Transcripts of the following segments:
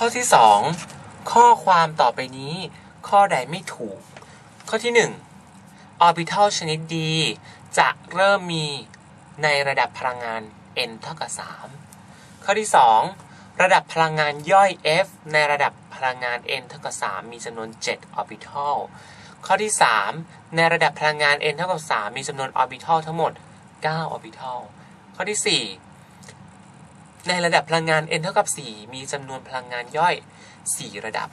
ข้อที่ 2 ข้อความต่อไปนี้ ข้อใดไม่ถูก ข้อที่ 1 orbital ชนิดดี จะเริ่มมีในระดับพลังงาน n เท่ากับ 3 ข้อที่ 2 ระดับพลังงานย่อย f ในระดับพลังงาน n เท่ากับ 3 มีจำนวน 7 orbital ข้อที่ 3 ในระดับพลังงาน n เท่ากับ 3 มีจำนวน orbital ทั้งหมด 9 orbital ข้อที่ 4 ในระดับพลังงาน n เท่ากับ 4 มีจำนวนพลังงานย่อย 4 ระดับ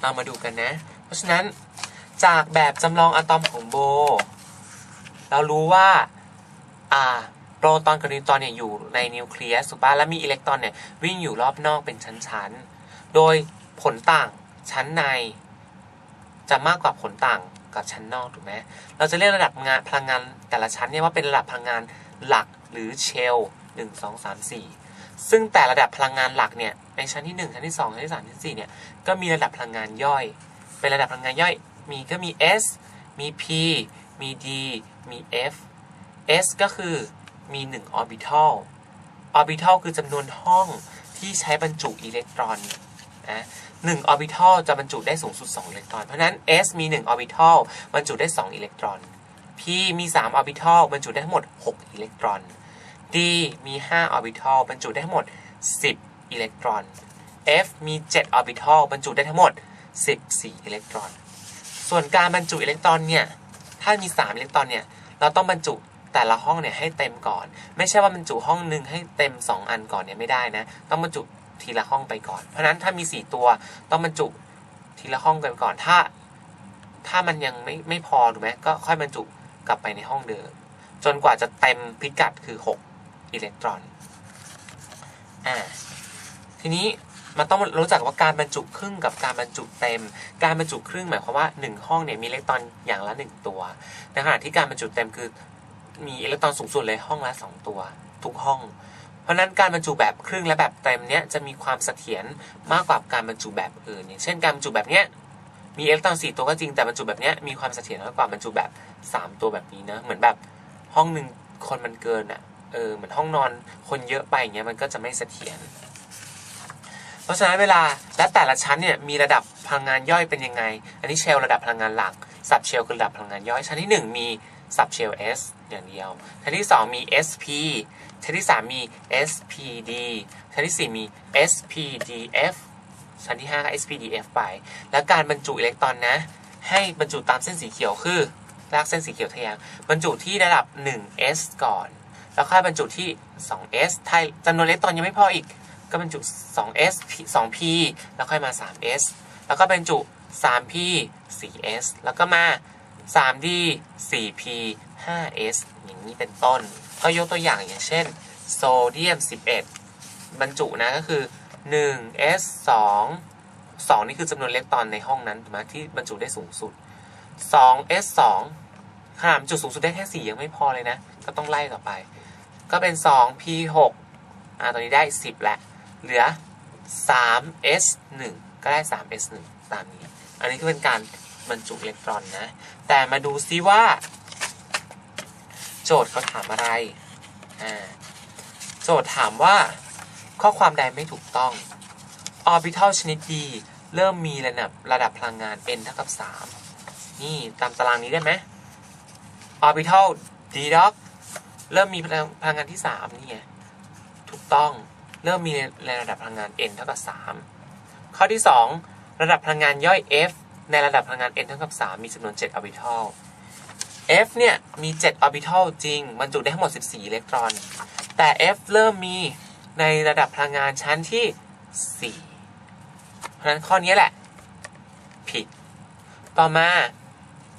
เรามาดูกันนะ เพราะฉะนั้นจากแบบจำลองอะตอมของโบ เรารู้ว่าอ่าโปรตอนกับนิวตรอนเนี่ยอยู่ในนิวเคลียสถูกปะแล้วมีอิเล็กตรอนเนี่ยวิ่งอยู่รอบนอกเป็นชั้นๆ โดยผลต่างชั้นใน จะมากกว่าผลต่างกับชั้นนอกถูกไหมเราจะเรียกระดับงานพลังงานแต่ละชั้นเนี่ยว่าเป็นระดับพลังงานหลักหรือเชล หนึ่งสองสามสี่ซึ่งแต่ระดับพลังงานหลักเนี่ยในชั้นที่หนึ่งชั้นที่สองชั้นที่สามชั้นที่สี่เนี่ยก็มีระดับพลังงานย่อย เป็นระดับพลังงานย่อยมีก็มี S มี P มี D มี F S ก็คือมี 1 orbital orbital คือจำนวนห้องที่ใช้บรรจุอิเล็กตรอนนะหนึ่ง orbital จะบรรจุได้สูงสุด 2 อิเล็กตรอน เพราะฉะนั้น S มี1 orbital บรรจุได้ 2 อิเล็กตรอน P มี3 orbital บรรจุได้ทั้งหมด 6 อิเล็กตรอน D มี 5 orbital บรรจุได้ทั้งหมด 10 อิเล็กตรอน F มี 7 orbital บรรจุได้ทั้งหมด 14 อิเล็กตรอน ส่วนการบรรจุอิเล็กตรอนเนี่ย ถ้ามี 3 อิเล็กตรอนเนี่ย เราต้องบรรจุแต่ละห้องเนี่ยให้เต็มก่อน ไม่ใช่ว่าบรรจุห้องหนึ่งให้เต็ม 2 อันก่อนเนี่ยไม่ได้นะ ต้องบรรจุทีละห้องไปก่อน เพราะนั้นถ้ามี 4 ตัวต้องบรรจุทีละห้องกันก่อน ถ้า ถ้ามันยังไม่ไม่พอถูกไหมก็ค่อยบรรจุกลับไปในห้องเดิม จนกว่าจะเต็มพิกัดคือ 6 อิเล็กตรอน อ่า ทีนี้มันต้องรู้จักว่าการบรรจุครึ่งกับการบรรจุเต็ม การบรรจุครึ่งหมายความว่า 1 ห้องเนี่ยมีอิเล็กตรอนอย่างละ 1 ตัวในขณะที่การบรรจุเต็มคือมีอิเล็กตรอนสูงสุดเลยห้องละ 2 ตัว ทุกห้อง เพราะนั้นการบรรจุแบบครึ่งและแบบเต็มเนี้ยจะมีความเสถียรมากกว่าการบรรจุแบบอื่นอย่างเช่นการบรรจุแบบเนี้ยมีอิเล็กตรอน4ตัวก็จริงแต่บรรจุแบบเนี้ยมีความเสถียรมากกว่าบรรจุแบบ 3 ตัวแบบนี้นะเหมือนแบบห้องหนึ่งคนมันเกินอะ เออเหมือนห้องนอนคนเยอะไปอย่างเงี้ยมันก็จะไม่เสถียรเพราะฉะนั้นเวลาและแต่ละชั้นเนี่ยมีระดับพลังงานย่อยเป็นยังไง อันนี้เชลระดับพลังงานหลักสับเชลคือระดับพลังงานย่อยชั้นที่ 1 มีสับเชล S อย่างเดียวชั้นที่ 2 มี SP ชั้นที่ 3 มี SPD ชั้นที่ 4 มี SPDF ชั้นที่ 5 ก็ SPDF ไป แล้วการบรรจุอิเล็กตรอนนะ ให้บรรจุตามเส้นสีเขียวคือลากเส้นสีเขียวทะยางบรรจุที่ระดับ 1S ก่อน แล้วค่อยบรรจุที่ 2S ถ้าจำนวนอิเล็กตรอนยังไม่พออีก ก็บรรจุ 2S 2P แล้วค่อยมา 3S แล้วก็บรรจุ 3P 4S แล้วก็มา 3D 4P 5S อย่างนี้เป็นต้น ก็ยกตัวอย่างอย่างเช่น โซเดียม 11 บรรจุนะก็คือ 1S 2 2 นี่คือจำนวนอิเล็กตรอนในห้องนั้นถูกไหมที่บรรจุได้สูงสุด 2S 2ขนาดจุดสูงสุดได้แค่ 4 ยังไม่พอเลยนะ ก็ต้องไล่ต่อไป ก็เป็น 2P 6อ่าตอนนี้ได้ 10แหล้วเหลือ 3s 1ก็ได้ 3s 1ตามนี้ อันนี้ก็เป็นการบรรจุอิเล็กตรอนนะ แต่มาดูซิว่า โจทย์เขาถามอะไรอ่าโจทย์ถามว่าข้อความใดไม่ถูกต้อง orbital ชนิดดีเริ่มมีระดับระดับพลังงาน n เท่ากับ 3 นี่ตามตารางนี้ได้ไหม orbital d dog เริ่มมีพลังพลังงานที่3นี่ไงถูกต้องเริ่มมีในระดับพลังงาน n เท่ากับ 3 ข้อที่ 2 ระดับพลังงานย่อย f ในระดับพลังงาน n เท่ากับ 3 มีจำนวน 7 orbital f เนี่ย มี 7 orbital จริงบรรจุได้ทั้งหมด 14 อิเล็กตรอน แต่ f เริ่มมีในระดับพลังงานชั้นที่ 4 เพราะฉะนั้นข้อนี้แหละ ผิด ต่อมา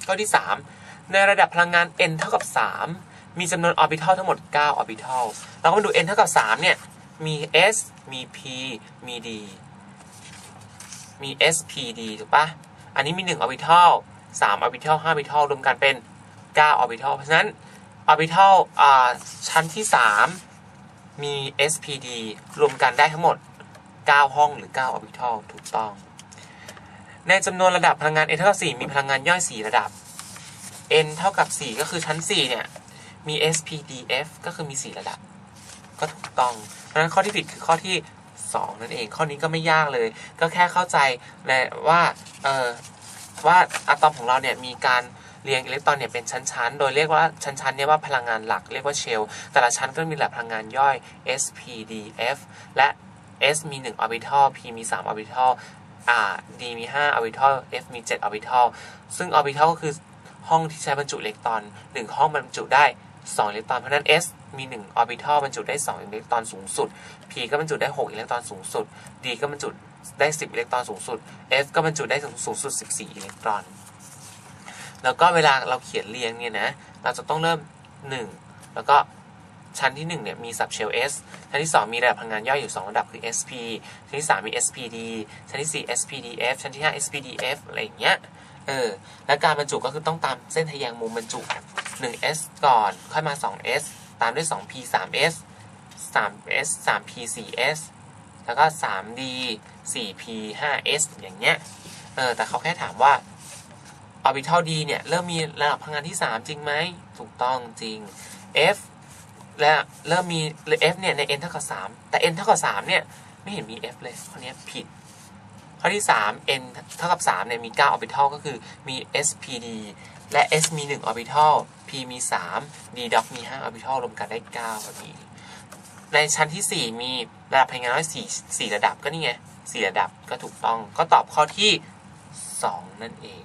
ข้อที่ 3 ในระดับพลังงาน n เท่ากับ 3 มีจำนวน orbital ทั้งหมด9 orbital เราก็มาดู n เท่ากับ 3 เนี่ย มี s มี p มี d มี s p d ถูกปะอันนี้มี1 orbital 3 orbital 5 orbital รวมกันเป็น9 orbital เพราะฉะนั้น orbital อ่าชั้นที่ 3 มี s p d รวมกันได้ทั้งหมด 9 ห้องหรือ9 orbital ถูกต้อง ในจำนวนระดับพลังงาน n เท่ากับ 4 มีพลังงานย่อย 4 ระดับ n เท่ากับ 4 ก็คือชั้น 4 เนี่ย มี SPDF ก็คือมี 4 ระดับ ก็ถูกต้องเพราะฉะนั้นข้อที่ผิดคือข้อที่ 2 นั่นเอง ข้อนี้ก็ไม่ยากเลย ก็แค่เข้าใจเลยว่าเออว่าอะตอมของเราเนี่ยมีการเรียงอิเล็กตรอนเนี่ยเป็นชั้นๆ โดยเรียกว่าชั้นๆเนี่ยว่าพลังงานหลักเรียกว่าเชล แต่ละชั้นก็มีแหละพลังงานย่อย s p d f และ s มี 1 orbital p มี 3 orbital อ่า d มี 5 orbital f มี 7 orbital ซึ่ง orbital ก็คือห้องที่ใช้บรรจุอิเล็กตรอน 1 ห้องบรรจุได้ 2 อิเล็กตรอนเพราะนั้น s มี1 orbital บรรจุได้ 2 อิเล็กตรอนสูงสุด p ก็บรรจุได้ 6 อิเล็กตรอนสูงสุด d ก็บรรจุได้ 10 อิเล็กตรอนสูงสุด f ก็บรรจุได้สูงสุด 14 อิเล็กตรอน แล้วก็เวลาเราเขียนเรียงเนี่ยนะ เราจะต้องเริ่ม 1 แล้วก็ชั้นที่1เนี่ยมี subshell S ชั้นที่ 2 มีระดับพลังงานย่อยอยู่ 2 ระดับคือ SP ชั้นที่ 3 มี SPD ชั้นที่ 4 SPDF ชั้นที่ 5 SPDF อะไรอย่างเงี้ย เออ และการบรรจุก็คือต้องตามเส้นทะแยงมุมบรรจุ 1S ก่อน ค่อยมา 2S ตามด้วย 2P 3S 3S 3P 4S แล้วก็ 3D 4P 5S อย่างเงี้ย เออ แต่เขาแค่ถามว่า orbital D เนี่ย เริ่มมีระดับพลังงานที่ 3 จริงไหม ถูกต้องจริง F และเริ่มมี F เนี่ย ใน n เท่ากับ 3 แต่ n เท่ากับ 3 เนี่ย ไม่เห็นมี F เลยข้อนี้ผิด ข้อที่ 3 n เท่ากับ 3 เนี่ย มี 9 orbital ก็คือมี SPD และ S มี 1 orbital P มี 3 D dot มี 5 orbital รวมกันได้9พอดีในชั้นที่ 4 มีระดับพลังงานน้อย4 4ระดับก็นี่ไง4ระดับก็ถูกต้องก็ตอบข้อที่ 2 นั่นเอง